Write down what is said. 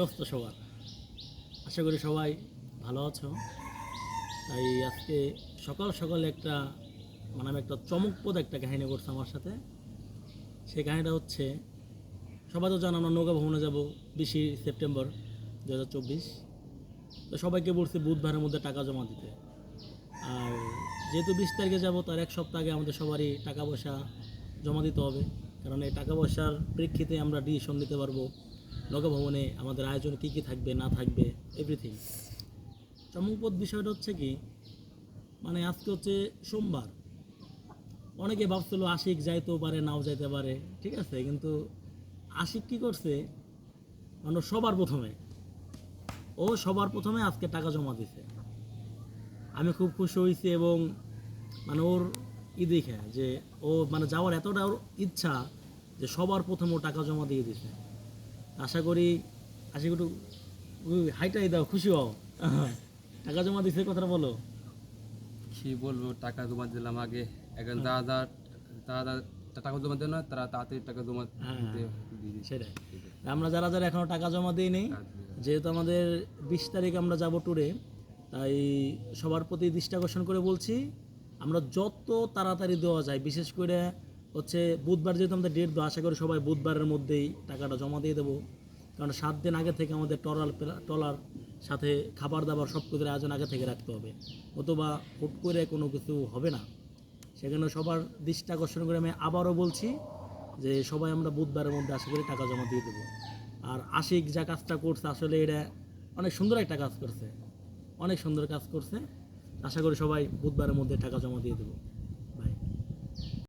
অবস্থা সবার। আশা করি সবাই ভালো আছো। তাই আজকে সকাল সকাল একটা মানে আমি একটা চমকপ্রদ একটা কাহিনী করছি আমার সাথে। সেই কাহিনীটা হচ্ছে, সবাই তো জানো আমরা নৌকা ভ্রমণে যাব বিশে সেপ্টেম্বর দু হাজার চব্বিশ। তো সবাইকে বলছি বুধবারের মধ্যে টাকা জমা দিতে। আর যেহেতু বিশ তারিখে যাব, তার এক সপ্তাহ আগে আমাদের সবারই টাকা পয়সা জমা দিতে হবে। কারণ এই টাকা পয়সার প্রেক্ষিতে আমরা ডিসিশন নিতে পারব। নৌকা ভবনে আমাদের আয়োজনে কী কী থাকবে, না থাকবে এভরিথিং চমকপদ বিষয়টা হচ্ছে কি মানে আজকে হচ্ছে সোমবার। অনেকে ভাবছিল আশিক যাইতেও পারে, নাও যাইতে পারে, ঠিক আছে, কিন্তু আশিক কি করছে মানে সবার প্রথমে, ও সবার প্রথমে আজকে টাকা জমা দিছে। আমি খুব খুশি হয়েছি এবং মানে ওর ই দেখে যে ও মানে যাওয়ার এতটা ওর ইচ্ছা যে সবার প্রথমে ও টাকা জমা দিয়ে দিছে। আশা করি আশা করি হাইটাই দাও খুশি হও। টাকা জমা দিছে কথাটা বলো। কি বলব টাকা জমা দিলাম আগে। এখন দাদা দাদা টাকা জমা দেয় না তারা তাড়াতাড়ি টাকা জমা হ্যাঁ। সেটাই। আমরা যারা যারা এখনও টাকা জমা দিই নেই যেহেতু আমাদের বিশ তারিখ আমরা যাব ট্যুরে তাই সবার প্রতি দৃষ্টি আকর্ষণ করে বলছি আমরা যত তাড়াতাড়ি দেওয়া যায় বিশেষ করে হচ্ছে বুধবার যেহেতু আমাদের ডেট আশা করি সবাই বুধবারের মধ্যেই টাকাটা জমা দিয়ে দেবো। কারণ সাত দিন আগে থেকে আমাদের টলার টলার সাথে খাবার দাবার সব কিছুর আয়োজন আগে থেকে রাখতে হবে। অথবা হুট করে কোনো কিছু হবে না। সেখানে সবার দৃষ্টি আকর্ষণ করে আমি আবারও বলছি যে সবাই আমরা বুধবারের মধ্যে আশা করি টাকা জমা দিয়ে দেবো। আর আশিক যা কাজটা করছে, আসলে এটা অনেক সুন্দর একটা কাজ করছে। অনেক সুন্দর কাজ করছে। আশা করি সবাই বুধবারের মধ্যে টাকা জমা দিয়ে দেবো।